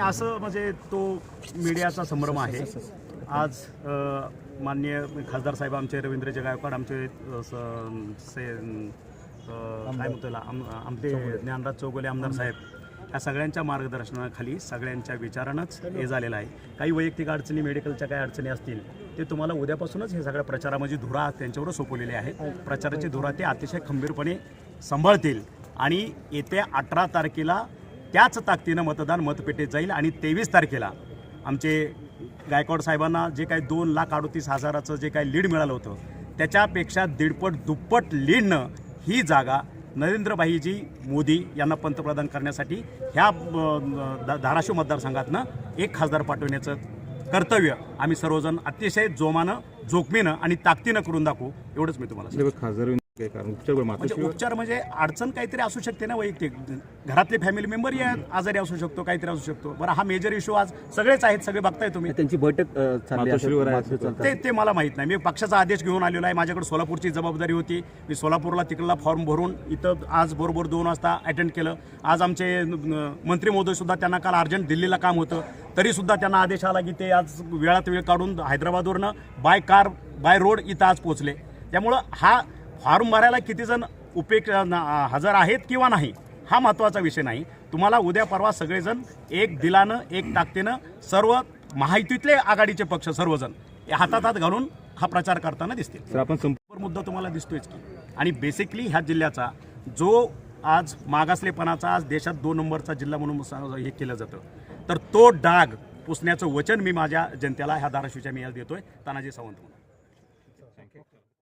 असं म्हणजे तो मीडियाचा संभ्रम आहे. आज माननीय खासदार साहेब आमचे रवींद्र गायकवाड आमचे से काय म्हणतो आम आमचे ज्ञानराज चौगुले आमदार साहेब या सगळ्यांच्या मार्गदर्शनाखाली सगळ्यांच्या विचारानंच हे झालेलं आहे. काही वैयक्तिक अडचणी मेडिकलच्या काही अडचणी असतील ते तुम्हाला उद्यापासूनच हे सगळ्या प्रचारामध्ये धुरा त्यांच्यावर सोपवलेले आहे प्रचाराची धुरा ते अतिशय खंबीरपणे सांभाळतील. आणि येत्या अठरा तारखेला त्याच ताकदीनं मतदान मतपेटीत जाईल आणि तेवीस तारखेला आमचे गायकवाड साहेबांना जे काही दोन लाख अडोतीस हजाराचं जे काही लीड मिळालं होतं त्याच्यापेक्षा दीडपट दुप्पट लीडनं ही जागा नरेंद्रभाईजी मोदी यांना पंतप्रधान करण्यासाठी ह्या धाराशिव मतदारसंघातनं एक खासदार पाठवण्याचं कर्तव्य आम्ही सर्वजण अतिशय जोमानं जोखमीनं आणि ताकदीनं करून दाखवू एवढंच मी तुम्हाला कारण? उपचार म्हणजे उपचार म्हणजे अडचण काहीतरी असू शकते ना वैयक्तिक? घरातले फॅमिली मेंबर या आजारी असू शकतो काहीतरी असू शकतो. बरं हा मेजर इश्यू आज सगळेच आहेत सगळे बघताय तुम्ही. त्यांची बैठक चालली. ते ते मला माहीत नाही. मी पक्षाचा आदेश घेऊन आलेलो आहे. माझ्याकडे सोलापूरची जबाबदारी होती. मी सोलापूरला तिकडला फॉर्म भरून इथं आज बरोबर दोन वाजता अटेंड केलं. आज आमचे अं, मंत्री महोदय सुद्धा त्यांना काल अर्जंट दिल्लीला काम होतं. तरी सुद्धा त्यांना आदेश आला की ते आज वेळात वेळ काढून हैदराबादवरनं बाय कार बाय रोड इथं आज पोहोचले. त्यामुळं हा फॉर्म भरायला किती जण उपेक हजर आहेत किंवा नाही हा महत्त्वाचा विषय नाही. तुम्हाला उद्या परवा सगळेजण एक दिलानं एक ताकदीनं सर्व महायुतीतले आघाडीचे पक्ष सर्वजण हातात हात घालून हा प्रचार करताना दिसतील. आपण संप वर मुद्दा तुम्हाला दिसतोयच की. आणि बेसिकली ह्या जिल्ह्याचा जो आज मागासलेपणाचा आज देशात दोन नंबरचा जिल्हा म्हणून हे केलं जातं तर तो डाग पुसण्याचं वचन मी माझ्या जनतेला ह्या धाराशिवच्या मी आज देतोय. तानाजी सावंत म्हणून.